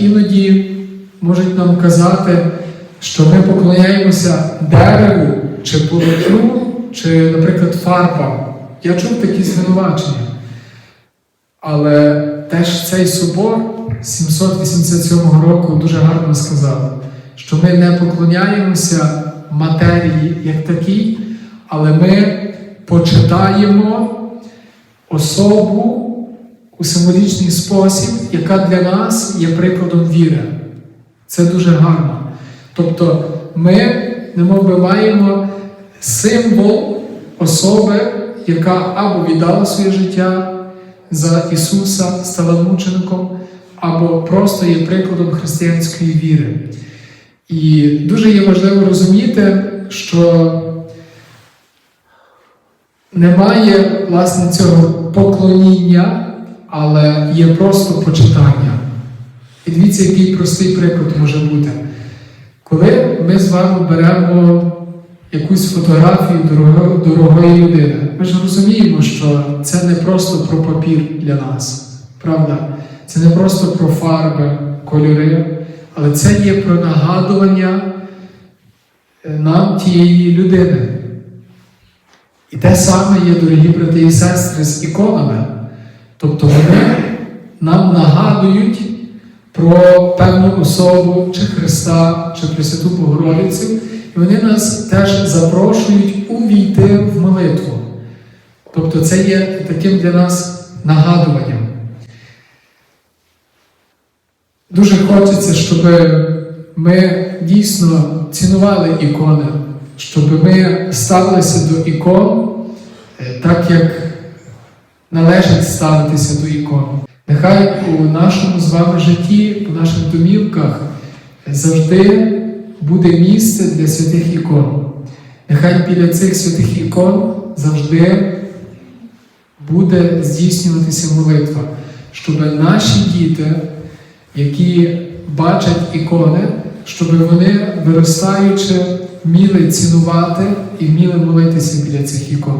іноді можуть нам казати, що ми поклоняємося дереву чи полотну, чи, наприклад, фарбам. Я чув такі звинувачення. Але теж цей собор 787 року дуже гарно сказав, що ми не поклоняємося матерії як такій, але ми почитаємо особу у символічний спосіб, яка для нас є прикладом віри. Це дуже гарно. Тобто ми, немов би, маємо символ особи, яка або віддала своє життя за Ісуса, стала мучеником, або просто є прикладом християнської віри. І дуже є важливо розуміти, що немає власне цього поклоніння, але є просто почитання. І дивіться, який простий приклад може бути. Коли ми з вами беремо якусь фотографію дорого- дорогої людини, ми ж розуміємо, що це не просто про папір для нас, правда? Це не просто про фарби, кольори, але це є про нагадування е, нам тієї людини. І те саме є, дорогі брати і сестри, з іконами. Тобто вони нам нагадують про певну особу, чи Христа, чи Пресвяту Богородицю, і вони нас теж запрошують увійти в молитву. Тобто це є таким для нас нагадуванням. Дуже хочеться, щоб ми дійсно цінували ікони, щоб ми ставилися до ікон е, так, як належить ставитися до ікон. Нехай у нашому з вами житті, у наших домівках завжди буде місце для святих ікон. Нехай біля цих святих ікон завжди буде здійснюватися молитва, щоб наші діти, які бачать ікони, щоб вони, виростаючи, вміли цінувати і вміли молитися біля цих ікон.